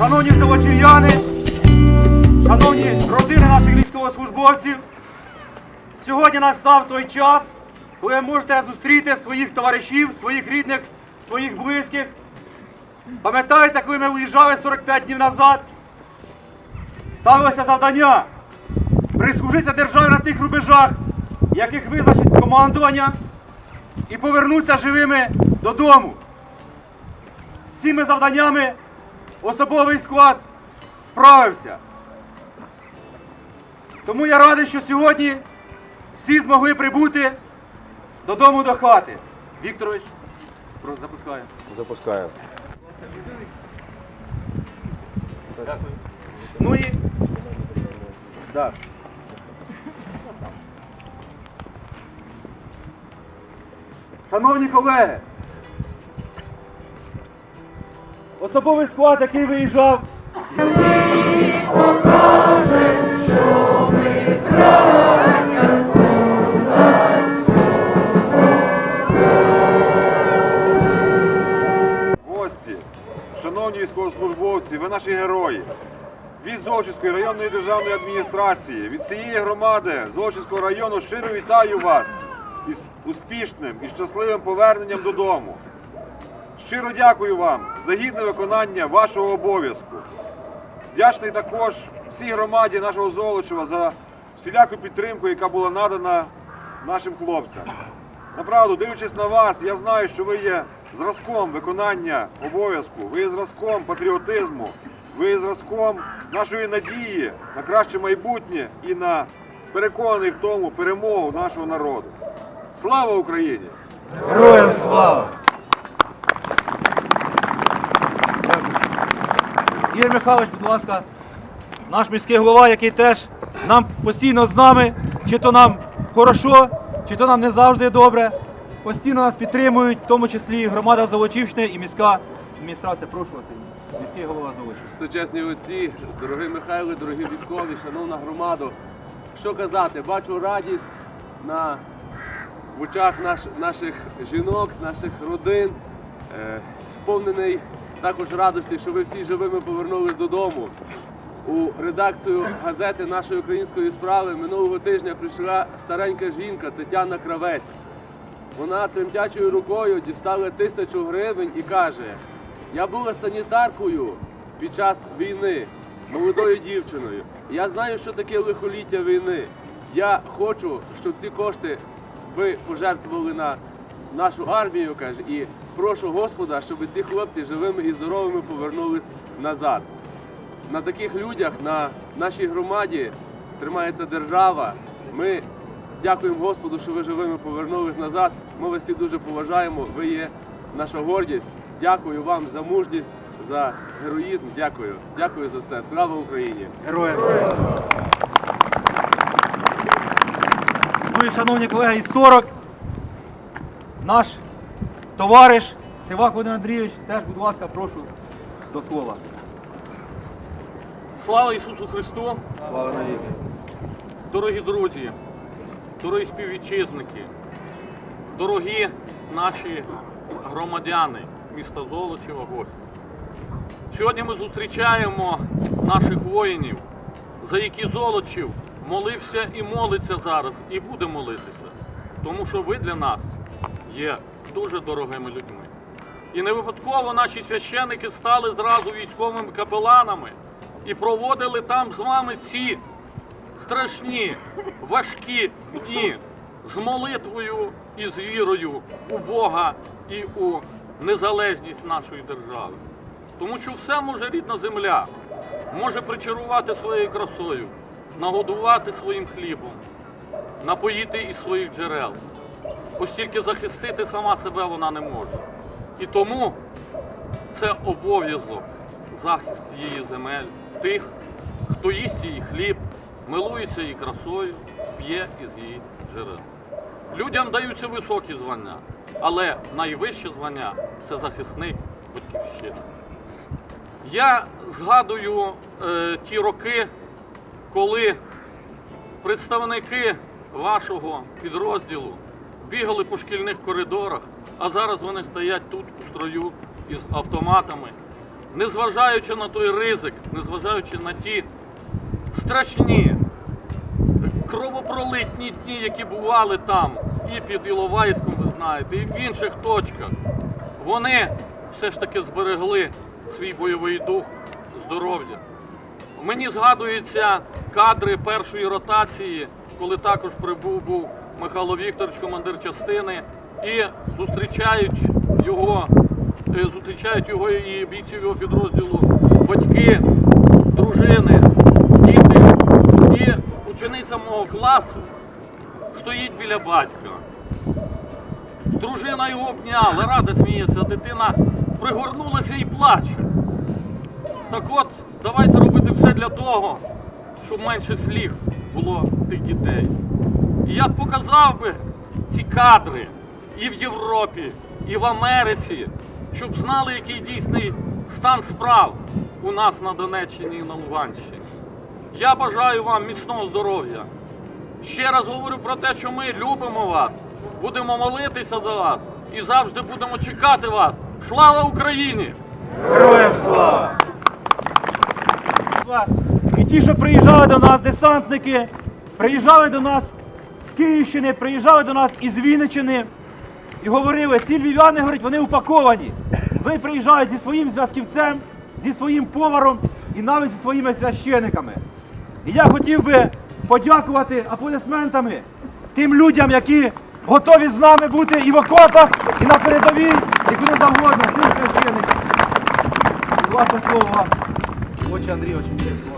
шановні заводчів'яни, шановні родини наших військовослужбовців, сьогодні настав той час, коли ви можете зустріти своїх товаришів, своїх рідних, своїх близьких. Пам'ятаєте, коли ми уїжджали 45 днів назад, ставилося завдання прислужитися державі на тих рубежах, яких визначить командування, і повернутися живими додому. З цими завданнями особовий склад справився. Тому я радий, що сьогодні всі змогли прибути додому до хати. Вікторович, запускаю. Запускаю. Дякую. Ну і. Так. Шановні колеги, особовий склад, який виїжджав. Гості, шановні військовослужбовці, ви наші герої. Від Золочівської районної державної адміністрації, від всієї громади Золочівського району щиро вітаю вас із успішним і щасливим поверненням додому. Щиро дякую вам за гідне виконання вашого обов'язку. Вдячний також всій громаді нашого Золочева за всіляку підтримку, яка була надана нашим хлопцям. Направду, дивлячись на вас, я знаю, що ви є зразком виконання обов'язку, ви є зразком патріотизму, ви є зразком нашої надії на краще майбутнє і на переконаний в тому перемогу нашого народу. Слава Україні! Героям слава! Ігор Михайлович, будь ласка, наш міський голова, який теж нам постійно з нами, чи то нам хорошо, чи то нам не завжди добре. Постійно нас підтримують, в тому числі і громада Золочівщини і міська адміністрація. Прошу вас, міський голова Золочів. Сучасні отці, дорогі Михайло, дорогі військові, шановна громада. Що казати, бачу радість на в очах наш, наших жінок, наших родин, е, сповнений також радості, що ви всі живими повернулись додому. У редакцію газети нашої української справи минулого тижня прийшла старенька жінка Тетяна Кравець. Вона тремтячою рукою дістала тисячу гривень і каже: Я була санітаркою під час війни, молодою дівчиною. Я знаю, що таке лихоліття війни. Я хочу, щоб ці кошти ви пожертвували на нашу армію, каже, і прошу Господа, щоб ці хлопці живими і здоровими повернулись назад. На таких людях, на нашій громаді тримається держава. Ми дякуємо Господу, що ви живими повернулись назад. Ми вас всі дуже поважаємо. Ви є наша гордість. Дякую вам за мужність, за героїзм. Дякую. Дякую за все. Слава Україні! Героям слава! Ну і шановні колеги, історик, наш товариш Сивак Володимир Андрійович, теж, будь ласка, прошу до слова. Слава Ісусу Христу! Слава навіки. Дорогі друзі, дорогі співвітчизники, дорогі наші громадяни міста Золочева, гості. Сьогодні ми зустрічаємо наших воїнів, за які Золочів молився і молиться зараз, і буде молитися. Тому що ви для нас є дуже дорогими людьми. І не випадково наші священники стали зразу військовими капеланами і проводили там з вами ці страшні, важкі дні з молитвою і з вірою у Бога і у незалежність нашої держави. Тому що все може рідна земля, може причарувати своєю красою, нагодувати своїм хлібом, напоїти із своїх джерел. Ось тільки захистити сама себе вона не може. І тому це обов'язок захист її земель, тих, хто їсть її хліб, милується її красою, п'є із її джерел. Людям даються високі звання, але найвище звання це захисник батьківщини. Я згадую е, ті роки, коли представники вашого підрозділу бігали по шкільних коридорах, а зараз вони стоять тут у строю із автоматами, незважаючи на той ризик, незважаючи на ті страшні кровопролитні дні, які бували там, і під Іловайськом, ви знаєте, і в інших точках, вони все ж таки зберегли свій бойовий дух, здоров'я. Мені згадуються кадри першої ротації, коли також прибув був Михайло Вікторович, командир частини, і зустрічають його, е, зустрічають його і бійців його підрозділу батьки, дружини, діти. І учениця мого класу стоїть біля батька. Дружина його обняла, рада сміється, дитина пригорнулася і плаче. Так от, давайте робити все для того, щоб менше слів було тих дітей. І я б показав би ці кадри і в Європі, і в Америці, щоб знали, який дійсний стан справ у нас на Донеччині і на Луганщині. Я бажаю вам міцного здоров'я. Ще раз говорю про те, що ми любимо вас, будемо молитися за вас і завжди будемо чекати вас. Слава Україні! Героям слава! І ті, що приїжджали до нас, десантники, приїжджали до нас з Київщини, приїжджали до нас із Вінниччини і говорили, ці львів'яни, говорять, вони упаковані. Ви приїжджаєте зі своїм зв'язківцем, зі своїм поваром і навіть зі своїми священиками. І я хотів би подякувати аплодисментами тим людям, які готові з нами бути і в окопах, і на передовій, і куди завгодно, цим священикам. Ласка, слово вам. Отче Андрій, очень чесно.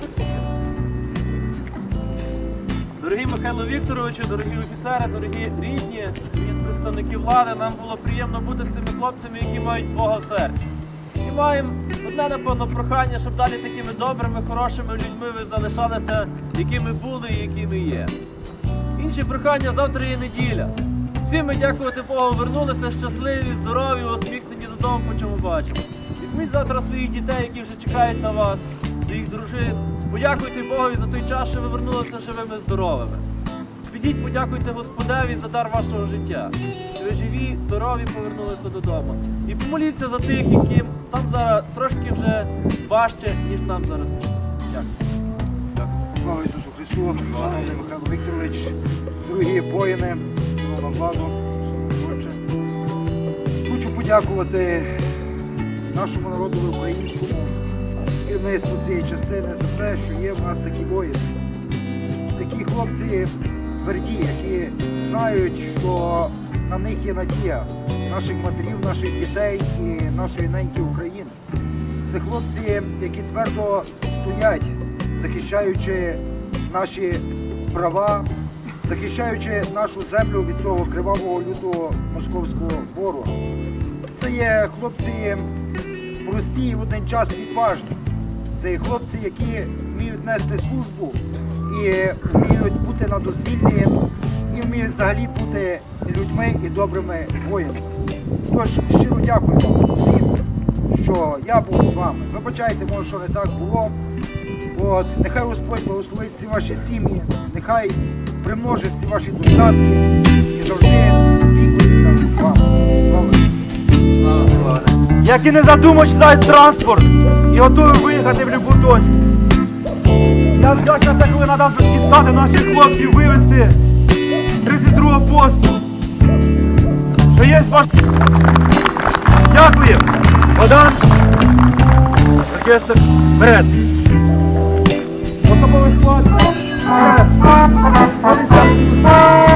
Дорогі Михайло Вікторовичу, дорогі офіцери, дорогі рідні, від представників влади, нам було приємно бути з тими хлопцями, які мають Бога в серці. І маємо одне, напевно, прохання, щоб далі такими добрими, хорошими людьми ви залишалися, якими були і якими є. Інше прохання завтра є неділя. Всі ми, дякувати Богу, вернулися щасливі, здорові, усміхнені додому, по чому бачимо. Візьміть завтра своїх дітей, які вже чекають на вас, своїх дружин. Подякуйте Богові за той час, що ви вернулися живими, здоровими. Підіть, подякуйте Господеві за дар вашого життя. Що ви живі, здорові, повернулися додому. І помоліться за тих, яким там зараз трошки вже важче, ніж нам зараз. Дякую. Слава Ісусу Христу, шановний Михайло Вікторович, дорогі воїни, шановна владу. Хочу подякувати нашому народу українському, керівництву цієї частини за все, що є в нас такі воїни. Такі хлопці тверді, які знають, що на них є надія наших матерів, наших дітей і нашої неньки України. Це хлопці, які твердо стоять, захищаючи наші права, захищаючи нашу землю від цього кривавого лютого московського ворога. Це є хлопці прості і в один час відважні. Це є хлопці, які вміють нести службу і вміють бути на дозвіллі, і вміють взагалі бути людьми і добрими воїнами. Тож щиро дякую вам всім, що я був з вами. Вибачайте, може, що не так було. От, нехай Господь благословить всі ваші сім'ї, нехай примножить всі ваші достатки і завжди опікується вам. Слава! Які не задумуючи дають транспорт і готові виїхати в будь-яку точку. Я вдячна за коли треба дістати наших хлопців, вивезти 32-го посту. Що є ваш... Дякую. Богдан. Оркестр. Вперед. Особовий склад. Вперед.